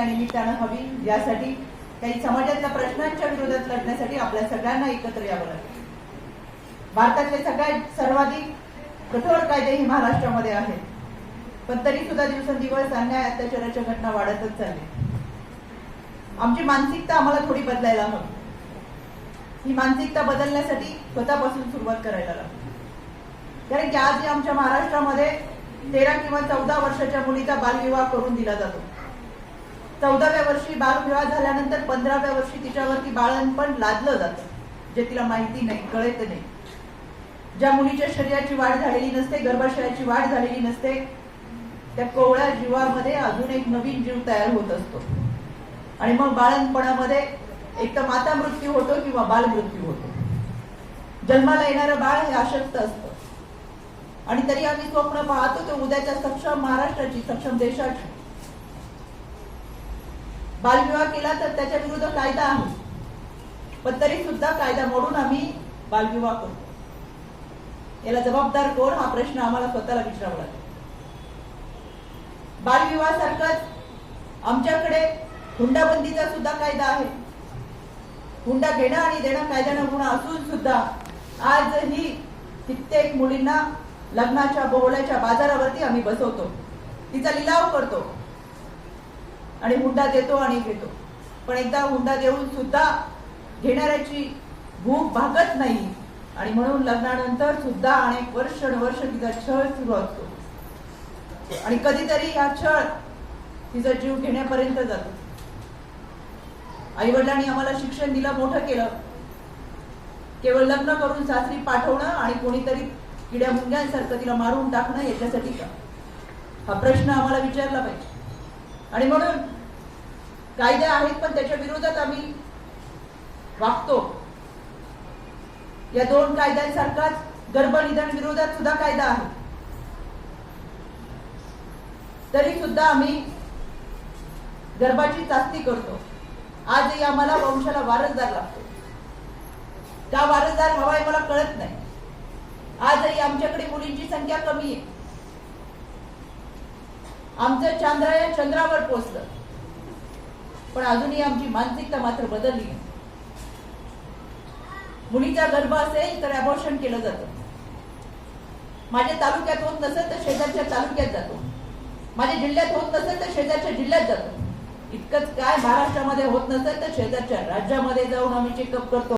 हवी. यासाठी काही समाजातल्या प्रश्नांच्या विरोधात लढण्यासाठी आपल्या सगळ्यांना एकत्र यावं लागेल. भारतातले सगळ्यात सर्वाधिक कठोर कायदे हे महाराष्ट्रामध्ये आहेत. पण तरी सुद्धा दिवसेंदिवस अन्याय अत्याचाराच्या घटना वाढतच चालल्या. आमची मानसिकता आम्हाला थोडी बदलायला हवी. ही मानसिकता बदलण्यासाठी स्वतःपासून सुरुवात करायला लागली. कारण की आज आमच्या महाराष्ट्रामध्ये तेरा किंवा चौदा वर्षाच्या मुलीचा बालविवाह करून दिला जातो. चौदाव्या वर्षी बालविवाह झाल्यानंतर पंधराव्या वर्षी तिच्यावरती बाळणपण लादलं जातं जे तिला माहिती नाही कळत नाही. ज्या मुलीच्या शरीराची वाढ झालेली नसते गर्भाशयाची वाढ झालेली नसते त्या कोवळ्या जीवामध्ये अजून एक नवीन जीव तयार होत असतो. आणि मग बाळणपणामध्ये एक तर माता मृत्यू होतो किंवा बाल मृत्यू होतो. जन्माला येणारं बाळ हे अशक्त असतं. आणि तरी आम्ही स्वप्न पाहतो ते उद्याच्या सक्षम महाराष्ट्राची सक्षम देशाची. बालविवाह केला तर त्याच्या विरुद्ध कायदा आहे. पण तरी सुद्धा कायदा मोडून आम्ही बालविवाह करतो. याला जबाबदार कोण? हा प्रश्न आम्हाला स्वतःला विचारावा लागेल. बालविवाह सारखाच आमच्याकडे हुंडाबंदीचा सुद्धा कायदा आहे. हुंडा घेणं आणि देणं कायद्यानं गुन्हा असून सुद्धा आजही कित्येक मुलींना लग्नाच्या बोहल्याच्या बाजारावरती आम्ही बसवतो. तिचा लिलाव करतो. आणि हुंडा देतो आणि घेतो. पण एकदा हुंडा देऊन सुद्धा घेणाऱ्याची भूक भागत नाही. आणि म्हणून लग्नानंतर सुद्धा अनेक वर्ष वर्ष तिचा छळ सुरू असतो. आणि कधीतरी हा छळ तिचा जीव घेण्यापर्यंत जातो. आई वडिलांनी आम्हाला शिक्षण दिलं मोठं केलं. केवळ लग्न करून सासरी पाठवणं आणि कोणीतरी किड्या मुंग्यांसारखं तिला मारून टाकणं याच्यासाठी का? हा प्रश्न आम्हाला विचारला पाहिजे. आणि म्हणून कायदे आहेत पण त्याच्या विरोधात आम्ही वागतो. या दोन कायद्यांसारखाच गर्भनिधन विरोधात सुद्धा कायदा आहे. तरी सुद्धा आम्ही गर्भाची चाचणी करतो. आजही आम्हाला वंशाला वारसदार लागतो. त्या वारसदार हवाय मला कळत नाही. आजही आमच्याकडे मुलींची संख्या कमी आहे. आमचं चांद्रयान चंद्रावर पोचलं. पण अजूनही आमची मानसिकता मात्र बदलली नाही. मुलीचा गर्भ असेल तर अबॉर्शन केलं जातं. माझ्या तालुक्यात होत नसेल तर शेजारच्या तालुक्यात जातो. माझ्या जिल्ह्यात होत नसेल तर शेजारच्या जिल्ह्यात जातो. इतकंच काय महाराष्ट्रामध्ये होत नसेल तर शेजारच्या राज्यामध्ये जाऊन आम्ही चेकअप करतो.